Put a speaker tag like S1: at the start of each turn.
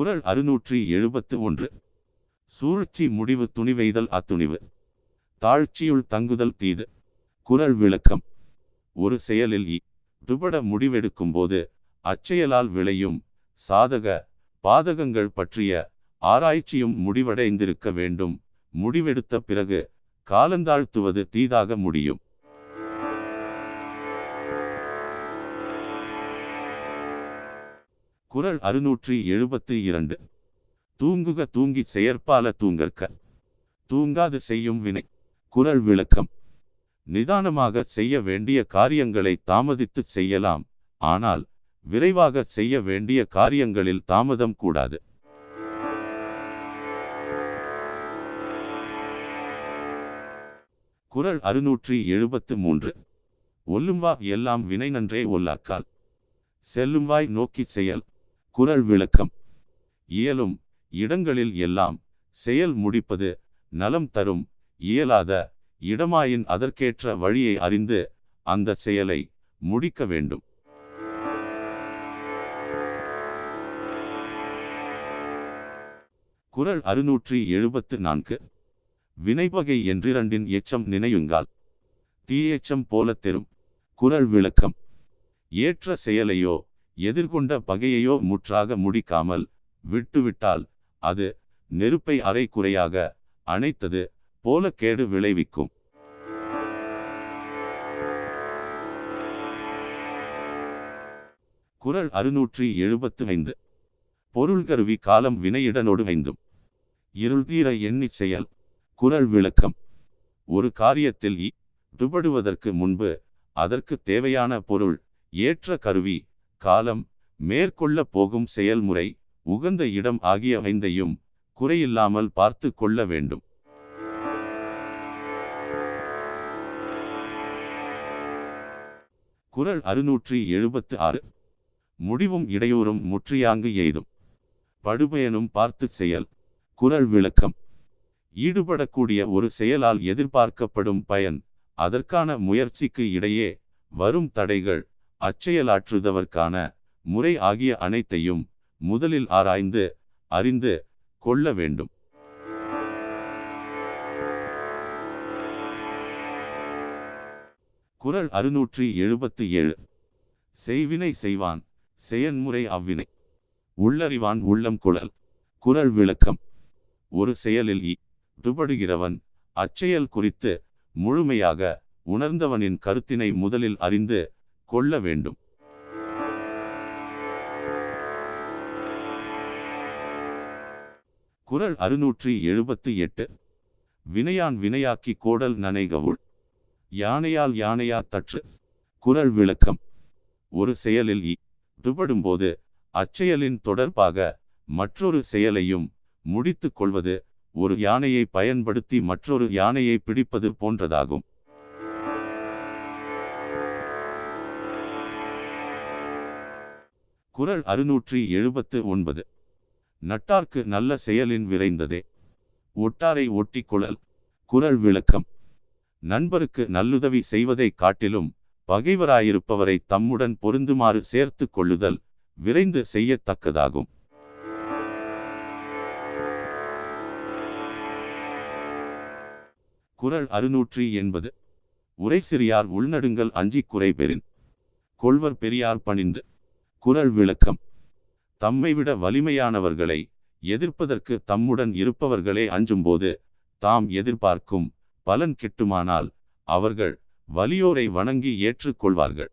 S1: குரல் அறுநூற்றி எழுபத்து ஒன்று. சூழ்ச்சி முடிவு துணிவெய்தல் அத்துணிவு. தாழ்ச்சியுள் தங்குதல் தீது. குரல் விளக்கம். ஒரு செயலில் இ. துபட முடிவெடுக்கும்போது அச்செயலால் விளையும் சாதக பாதகங்கள் பற்றிய ஆராய்ச்சியும் முடிவடைந்திருக்க வேண்டும். முடிவெடுத்த பிறகு காலந்தாழ்த்துவது தீதாக முடியும். குரல் அறுநூற்றி எழுபத்து இரண்டு. தூங்குக தூங்கிச் செயற்பால தூங்கற்க. தூங்காது செய்யும் வினை. குரல் விளக்கம். நிதானமாக செய்ய வேண்டிய காரியங்களை தாமதித்துச் செய்யலாம். ஆனால் விரைவாக செய்ய வேண்டிய காரியங்களில் தாமதம் கூடாது. குரல் அறுநூற்றி எழுபத்து மூன்று. ஒல்லும்வா எல்லாம் வினை நன்றே ஒல்லாக்கால். செல்லும்வாய் நோக்கிச் செயல். குரல் விளக்கம். இயலும் இடங்களில் எல்லாம் செயல் முடிப்பது நலம் தரும். இயலாத இடமாயின் அதற்கேற்ற வழியை அறிந்து அந்த செயலை முடிக்க வேண்டும். குறள் அறுநூற்றி எழுபத்து நான்கு. வினைவகை என்றிரண்டின் எச்சம் நினையுங்கால். தீயெச்சம் போல தெரும். குரல் விளக்கம். ஏற்ற செயலையோ எதிர்கொண்ட பகையையோ முற்றாக முடிக்காமல் விட்டுவிட்டால் அது நெருப்பை அரை குறையாக அணைத்தது போல கேடு விளைவிக்கும். குறள் அறுநூற்றி எழுபத்து ஐந்து. பொருள் கருவி காலம் வினையிடனோடு ஐந்தும். இருள் தீர எண்ணிச் செயல். குரல் விளக்கம். ஒரு காரியத்தில் துபடுவதற்கு முன்பு அதற்கு தேவையான பொருள் ஏற்ற கருவி காலம் மேற்கொள்ள போகும் செயல்முறை உகந்த இடம் ஆகிய ஐந்தையும் குறையில்லாமல் பார்த்து கொள்ள வேண்டும். குரல் அறுநூற்றி எழுபத்து ஆறு. முடிவும் இடையூறும் முற்றியாங்கு எய்தும். படுபயனும் பார்த்து செயல். குறள் விளக்கம். ஈடுபடக்கூடிய ஒரு செயலால் எதிர்பார்க்கப்படும் பயன். அதற்கான முயற்சிக்கு இடையே வரும் தடைகள். அச்செயலாற்றுதவர்க்கான முறை ஆகிய அனைத்தையும் முதலில் ஆராய்ந்து அறிந்து கொள்ள வேண்டும். குறள் அறுநூற்றி எழுபத்து ஏழு செய்வினை செய்வான் செயன்முறை அவ்வினை. உள்ளறிவான் உள்ளம் குழல் குரல் விளக்கம். ஒரு செயலில் ஈடுபடுகிறவன் அச்செயல் குறித்து முழுமையாக உணர்ந்தவனின் கருத்தினை முதலில் அறிந்து கொள்ள வேண்டும். குரல் அறுநூற்றி எழுபத்து எட்டு. வினையான் வினையாக்கி கோடல் நனைகவுள். யானையால் யானையா தற்று. குரல் விளக்கம். ஒரு செயலில் ஈடுபடும்போது அச்செயலின் தொடர்பாக மற்றொரு செயலையும் முடித்து கொள்வது ஒரு யானையை பயன்படுத்தி மற்றொரு யானையை பிடிப்பது போன்றதாகும். குறள் அறுநூற்றி எழுபத்து ஒன்பது. நட்டார்க்கு நல்ல செயலின் விரைந்ததே. ஒட்டாரை ஒட்டி கொள்ளல் குரல் விளக்கம். நண்பருக்கு நல்லுதவி செய்வதைக் காட்டிலும் பகைவராயிருப்பவரை தம்முடன் பொருந்துமாறு சேர்த்து கொள்ளுதல் விரைந்து செய்யத்தக்கதாகும். குரல் அறுநூற்றி எண்பது. உரை சிறியார் உள்நடுங்கள் அஞ்சி குறை பெறின். கொள்வர் பெரியார் பணிந்து. குரல் விளக்கம். தம்மை விட வலிமையானவர்களை எதிர்ப்பதற்கு தம்முடன் இருப்பவர்களே அஞ்சும்போது தாம் எதிர்பார்க்கும் பலன் கிட்டுமானால் அவர்கள் வலியோரை வணங்கி ஏற்றுக்கொள்வார்கள்.